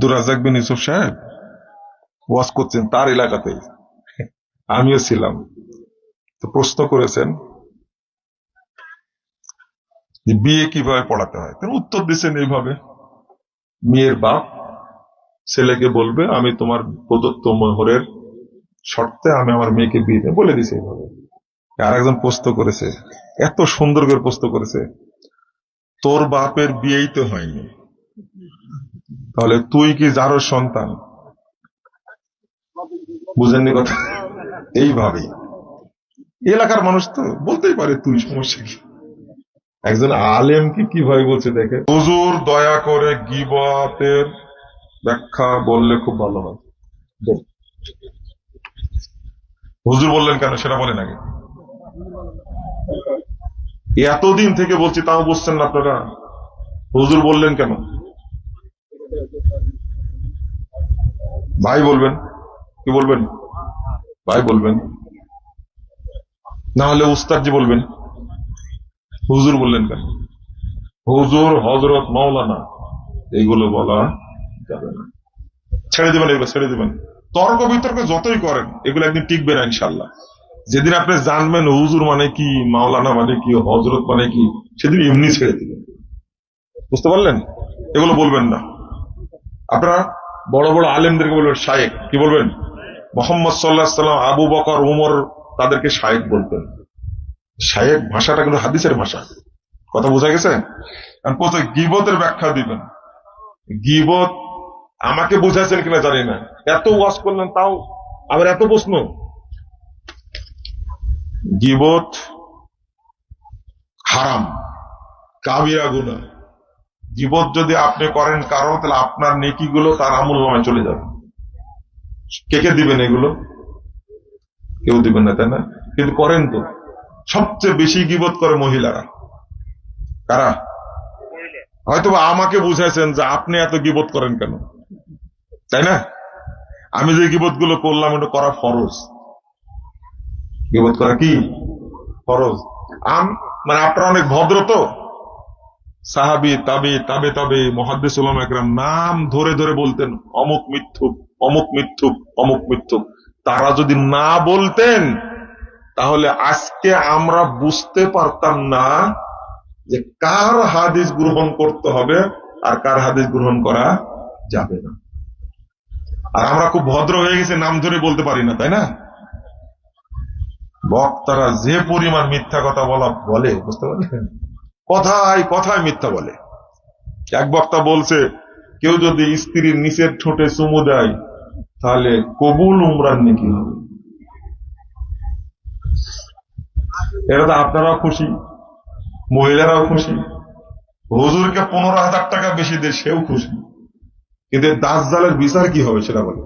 আব্দুর রাজাক বিন ইউসুফ সাহেব ওয়াজ করছেন তার এলাকাতে। আমিও ছিলাম। তো প্রশ্ন করেছেন যে বিয়ে কীভাবে পড়াতে হয়? তিনি উত্তর দিচ্ছেন এইভাবে, মেয়ের বাপ ছেলেকে বলবে, আমি তোমার প্রদত্ত মোহরের শর্তে আমি আমার মেয়েকে বিয়ে। বলে দিছে এইভাবে। আর একজন প্রশ্ন করেছে, এত সুন্দর করে প্রশ্ন করেছে, তোর বাপের বিয়েই তো হয়নি। তাহলে তুই কি যারও সন্তান? বুঝেননি কথা? এইভাবেই। এলাকার মানুষ তো বলতেই পারে তুই সমস্যা কি। একজন আলেম কি কীভাবে বলছে দেখে? হুজুর দয়া করে গিবতের ব্যাখ্যা বললে খুব ভালো হয়। হুজুর বললেন কেন সেটা বলেন আগে। এতদিন থেকে বলছি, তাও বুঝছেন না আপনারা। হুজুর বললেন কেন? ভাই বলবেন? কি বলবেন? ভাই বলবেন। না হলে উস্তাদজি বলবেন। হুজুর বললেন কেন? হুজুর হজরত মাওলানা। এইগুলো বলা যাবে না। ছেড়ে দিবেন এগুলো, ছেড়ে দিবেন। তর্ক বিতর্ক যতই করেন, এগুলো একদিন টিকবে না ইনশাল্লাহ যেদিন আপনি জানবেন হুজুর মানে কি, মাওলানা মানে কি হজরত মানে কি, সেদিন এমনি ছেড়ে দিবেন। বুঝতে পারলেন? এগুলো বলবেন না। আপনারা বড় বড় আলেমদেরকে বলবেন শায়েক কি বলবেন? মোহাম্মদ সাল্লাহ সাল্লাম, আবু বকর, উমর, তাদেরকে শায়েক বলতেন। শায়েক ভাষাটা কিন্তু হাদিসের ভাষা। কথা বোঝা গেছে? গিবতের ব্যাখ্যা দিবেন। গিবত আমাকে বুঝাইছেন কিনা জানি না। এত ওয়াজ করলেন তাও আবার এত প্রশ্ন। গিবত হারাম, কাবিরা গুনা গিবত যদি আপনি করেন কারও তাহলে আপনার নেকিগুলো তার আমল নামায় চলে যাবে। কে কে দিবেন এগুলো? কেউ দিবেন না, তাই না? কিন্তু করেন তো। সবচেয়ে বেশি গিবত করে মহিলারা। কারা? হয়তো আমাকে বুঝাইছেন যে আপনি এত গিবত করেন কেন? তাই না? আমি যে গিবতগুলো করলাম এটা করা ফরজ। গিবত করা কি? ফরজ। আম মানে আপনারা অনেক ভদ্র তো? সাহাবি, তাবি, তাবে তাবে, মহাদ্দেস একরাম, নাম ধরে ধরে বলতেন, অমুক মিথ্যুক অমুক মিথ্যুক অমুক মিথ্যুক। তারা যদি না বলতেন, তাহলে আজকে আমরা বুঝতে পারতাম না যে কার হাদিস গ্রহণ করতে হবে আর কার হাদিস গ্রহণ করা যাবে না। আর আমরা খুব ভদ্র হয়ে গেছে, নাম ধরে বলতে পারি না, তাই না? বক্তারা যে পরিমাণ মিথ্যা কথা বলা বলে, বুঝতে পারলেন? কথায় কথায় মিথ্যা বলে। এক বক্তা বলছে, কেউ যদি স্ত্রীর নিচের ঠোঁটে চুমু দেয়, তাহলে কবুল উমরান নাকি হবে? এটা তো আপনারাও খুশি, মহিলারাও খুশি। হুজুরকে পনেরো হাজার টাকা বেশি দেয় সেও খুশি। কিন্তু দাস জালের বিচার কি হবে সেটা বলে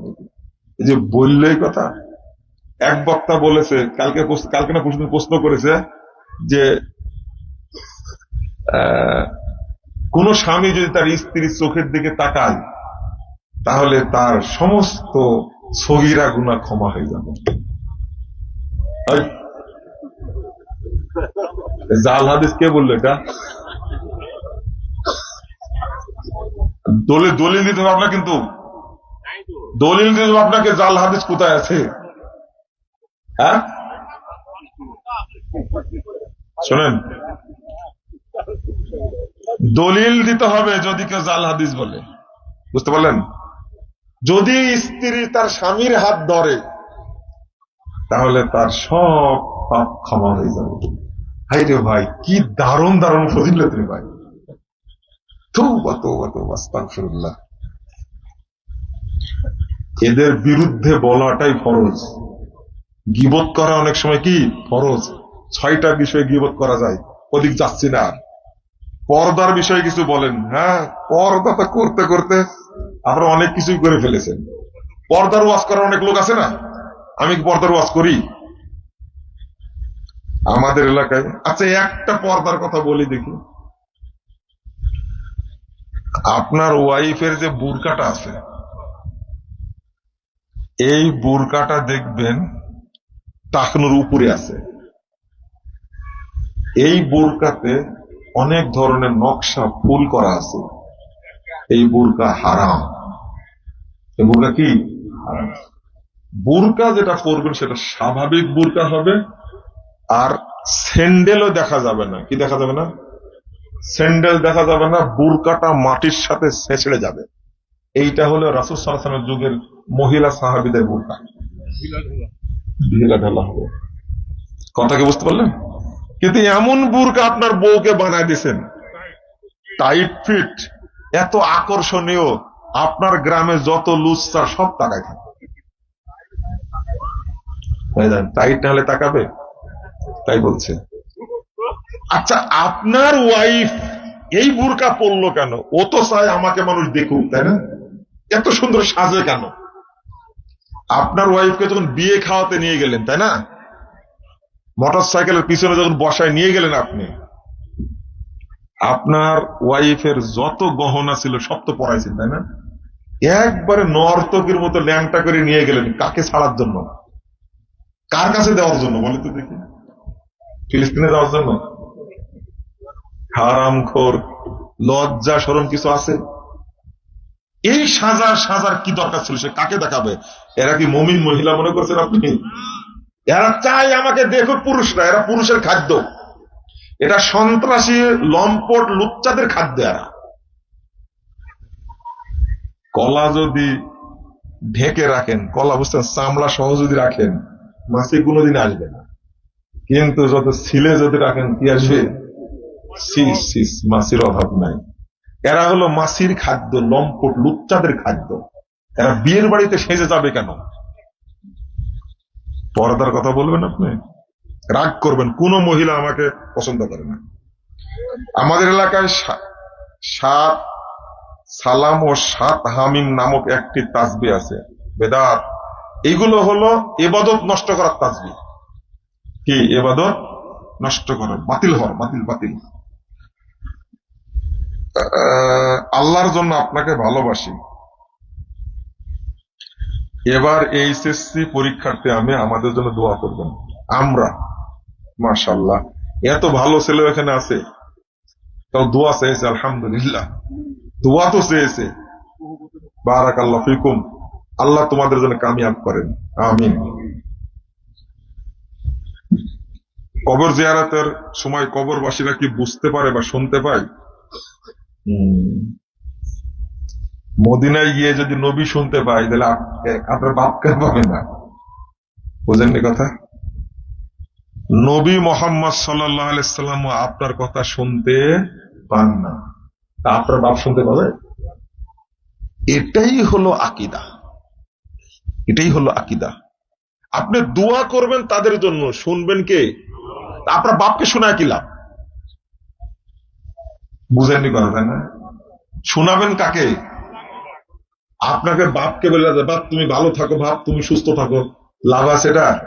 এই যে বললেই কথা। এক বক্তা বলেছে, কালকে কালকে না প্রশ্ন করেছে যে কোন স্বামী যদি তার স্ত্রীর চোখের দিকে তাকায়, তাহলে তার সমস্ত সগিরা গুণা ক্ষমা হয়ে যাবে। জাল হাদিস কে বলল এটা? দলিল দলিল দিতে হবে আপনার কিন্তু। দলিল দিতে হবে আপনাকে, জাল হাদিস কোথায় আছে? হ্যাঁ? শোনেন। দলিল দিতে হবে যদি কেউ জাল হাদিস বলে। বুঝতে পারলেন? যদি স্ত্রী তার স্বামীর হাত ধরে, তাহলে তার সব পাপ ক্ষমা হয়ে যাবে। হাই রে ভাই, কি দারুণ দারুণ ফজিলত রে ভাই। এদের বিরুদ্ধে বলাটাই ফরজ। গিবত করা অনেক সময় কি? ফরজ। ছয়টা বিষয়ে গিবত করা যায়। ওদিক যাচ্ছি না। পর্দার বিষয়ে কিছু বলেন। হ্যাঁ পর্দা তো করতে করতে আপনারা অনেক কিছুই করে ফেলেছেন। পর্দার ওয়াজ করার অনেক লোক আছে না? আমি পর্দার ওয়াজ করি? আমাদের এলাকায় আচ্ছা একটা পর্দার কথা বলি দেখি। আপনার ওয়াইফের যে বুরকাটা আছে, এই বুরকাটা দেখবেন টাকনুর উপরে আছে। এই বোরকাতে অনেক ধরনের নকশা ফুল করা আছে। এই বোরকা হারাম। এ বুরকা কি? বুরকা যেটা পরবেন সেটা স্বাভাবিক বুরকা হবে আর স্যান্ডেলও দেখা যাবে না। কি দেখা যাবে না? স্যান্ডেল দেখা যাবে না বুরকাটা মাটির সাথে ছেঁচড়ে যাবে। এইটা হলো রাসুল সাল্লামের যুগের মহিলা সাহাবিদের বুরকা। ঢিলা ঢালা হবে। কথা কি বুঝতে পারলেন? কিন্তু এমন বুরকা আপনার বউকে বানায় দিছেন। টাইট ফিট এত আকর্ষণীয়, আপনার গ্রামে যত লুচ্চা সব তাকায় টাইট না হলে তাকাবে? তাই বলছে। আচ্ছা আপনার ওয়াইফ এই বুরকা পড়ল কেন? ও তো চায় আমাকে মানুষ দেখুক, তাই না? এত সুন্দর সাজে কেন? আপনার ওয়াইফকে যখন বিয়ে খাওয়াতে নিয়ে গেলেন, তাই না? মোটর সাইকেলের পিছনে যখন বসায় নিয়ে গেলেন আপনি, আপনার ওয়াইফের যত গহনা ছিল সব তো পড়াইছেন তাই না? একবারে নর্তকীর মতো ল্যাংটা করে নিয়ে গেলেন, কাকে ছাড়ার জন্য? কার কাছে দেওয়ার জন্য বলে তো দেখি। ফিলিস্তিনে দেওয়ার জন্য? হারাম খোর লজ্জা সরম কিছু আছে? এই সাজার সাজার কি দরকার ছিল সে কাকে দেখাবে? এরা কি মমিন মহিলা মনে করছেন আপনি? এরা চাই আমাকে দেখুক পুরুষরা এরা পুরুষের খাদ্য। এটা সন্ত্রাসী, লম্পট, লুচ্চাদের খাদ্য এরা। কলা যদি ঢেকে রাখেন, কলা বুঝছেন, চামড়া সহ যদি রাখেন মাসি কোনোদিন আসবে না। কিন্তু যত ছিলে যদি রাখেন, কি আসবে? মাসির অভাব নাই। এরা হলো মাসির খাদ্য, লম্পট, লুচ্চাদের খাদ্য। এরা বিয়ের বাড়িতে সেজে যাবে কেন? পর্দার কথা বলবেন আপনি? রাগ করবেন। কোন মহিলা আমাকে পছন্দ করে না। আমাদের এলাকায় সাত সালাম ও সাত হামিম নামক একটি তাজবি আছে। বেদাত। এগুলো হলো এবাদত নষ্ট করার তাজবি কি? এবাদত নষ্ট করার বাতিল হওয়ার, বাতিল বাতিল। আল্লাহর জন্য আপনাকে ভালোবাসি। এবার এইচএসসি পরীক্ষার্থী আমি, আমাদের জন্য দোয়া করবেন। আমরা মাশাল্লাহ এত ভালো ছেলে এখানে আছে। তাও দোয়া চেয়েছে, আলহামদুলিল্লাহ। দোয়া তো চেয়েছে। বারাক আল্লাহ ফিকুম। আল্লাহ তোমাদের জন্য কামিয়াব করেন। আমিন। কবর জিয়ারাতের সময় কবরবাসীরা কি বুঝতে পারে বা শুনতে পায়। মদিনায় গিয়ে যদি নবী শুনতে পাই তাহলে আপনার বাপকে পাবে না। বুঝেননি কথা? নবী মোহাম্মদ আলাইসাল্লাম আপনার কথা শুনতে পান না। আপনার বাপ শুনতে পাবে? এটাই হলো আকিদা। এটাই হলো আকিদা। আপনি দোয়া করবেন তাদের জন্য। শুনবেন কে? আপনার বাপকে শোনায় কি লাভ? বুঝেননি কথা না? শোনাবেন কাকে? আপনাকে বাপকে বলে বাপ তুমি ভালো থাকো, বাপ তুমি সুস্থ থাকো। লাভ আছে এটা?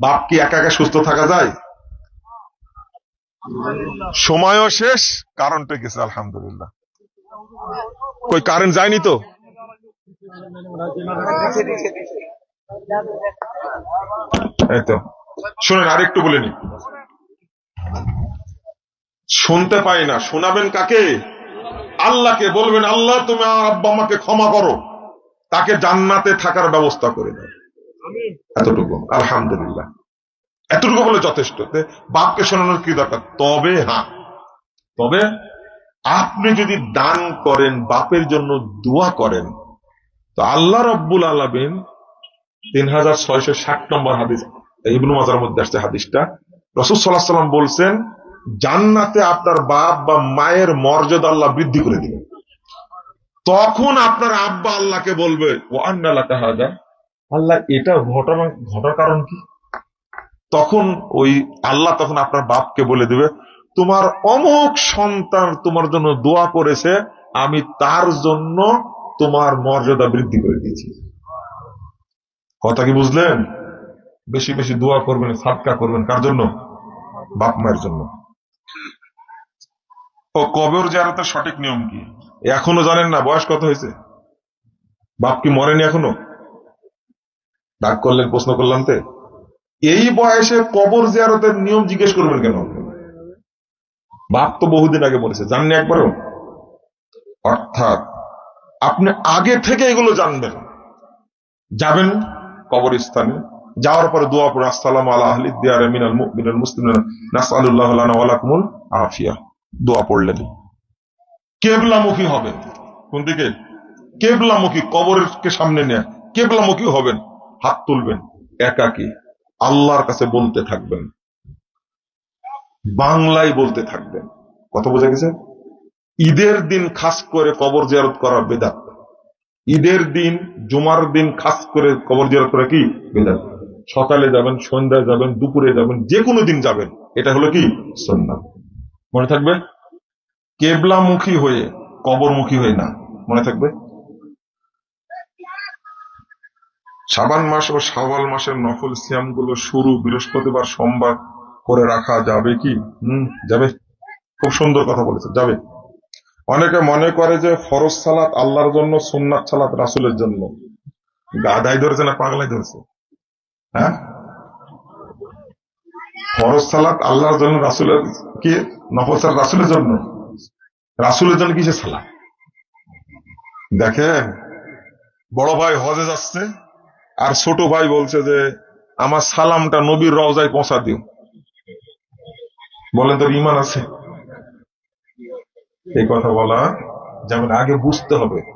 বাপ কি একা একা সুস্থ থাকা যায়? সময়ও শেষ কারণটা গেছে, আলহামদুলিল্লাহ। কই কারেন্ট যায়নি তো? এই তো। শুনেন, আরেকটু বলে নি। শুনতে পাই না, শোনাবেন কাকে? আল্লাহকে বলবেন, আল্লাহ তুমি আব্বা আমাকে ক্ষমা করো। তাকে জান্নাতে থাকার ব্যবস্থা করে দাও এতটুকু আলহামদুলিল্লাহ। এতটুকু বলে যথেষ্ট। বাপকে শোনানোর কি দরকার? তবে হ্যাঁ তবে আপনি যদি দান করেন বাপের জন্য দোয়া করেন তো আল্লাহ রব্বুল আলমিন তিন হাজার ছয়শো ষাট নম্বর হাদিস ইবনু মাজার মধ্যে আসছে হাদিসটা। রসুল সাল্লাহ সাল্লাম বলছেন জান্নাতে আপনার বাপ বা মায়ের মর্যাদা আল্লাহ বৃদ্ধি করে দিবেন। তখন আপনার আব্বা আল্লাহকে বলবে ও আন্নাল্লাহ তাহাদা আল্লাহ এটা ঘটনা ঘটার কারণ কি? তখন ওই আল্লাহ তখন আপনার বাপকে বলে দিবে তোমার অমুক সন্তান তোমার জন্য দোয়া করেছে আমি তার জন্য তোমার মর্যাদা বৃদ্ধি করে দিয়েছি। কথা কি বুঝলেন? বেশি বেশি দোয়া করবেন সাদকা করবেন কার জন্য? বাপ মায়ের জন্য। ও কবর জানাতে সঠিক নিয়ম কি? এখনও জানেন না, বয়স কত হয়েছে? বাপ কি মরেনি এখনও? ডাক করলেন, প্রশ্ন করলাম তে। এই বয়সে কবর জিয়ারতের নিয়ম জিজ্ঞেস করবেন কেন? বাপ তো বহুদিন আগে মরেছে, জাননি একবারও? অর্থাৎ আপনি আগে থেকে এগুলো জানবেন। যাবেন কবরস্থানে, যাওয়ার পরে দোয়া পড়ে, আসসালাম আলা আহলি মিনাল মুসলিম লানা আফিয়া। দোয়া পড়লেন। কেবলামুখী হবেন। কোন দিকে কেবলামুখী, কবরকে সামনে নিয়ে কেবলামুখী হবেন, হাত তুলবেন, একাকী, আল্লাহর কাছে বলতে থাকবেন, বাংলায় বলতে থাকবেন। কথা বোঝা গেছে? ঈদের দিন খাস করে কবর জিয়ারত করা বেদাত। ঈদের দিন, জুমার দিন খাস করে কবর জিয়ারত করা কি? বেদাত। সকালে যাবেন, সন্ধ্যায় যাবেন, দুপুরে যাবেন যে কোনো দিন যাবেন। এটা হলো কি? সন্না মনে থাকবে? কেবলামুখী হয়ে, কবরমুখী হয়ে না, মনে থাকবে? শাবান মাস ও শাওয়াল মাসের নফল সিয়ামগুলো শুরু বৃহস্পতিবার সোমবার করে রাখা যাবে কি? হম, যাবে। খুব সুন্দর কথা বলেছে, যাবে। অনেকে মনে করে যে ফরজ সালাত আল্লাহর জন্য, সুন্নাত সালাত রাসুলের জন্য। গাধাই ধরেছে না পাগলাই ধরেছে? হ্যাঁ? ফরজ সালাত আল্লাহর জন্য, রাসুলের কি? নফল সালাত রাসুলের জন্য? রাসুলের জন্য কিসে সালাম? দেখেন, বড় ভাই হজে যাচ্ছে, আর ছোট ভাই বলছে যে, আমার সালামটা নবীর রওজায় পৌঁছা দিও। বলেন তোর ইমান আছে? এই কথা বলা যেমন আগে বুঝতে হবে।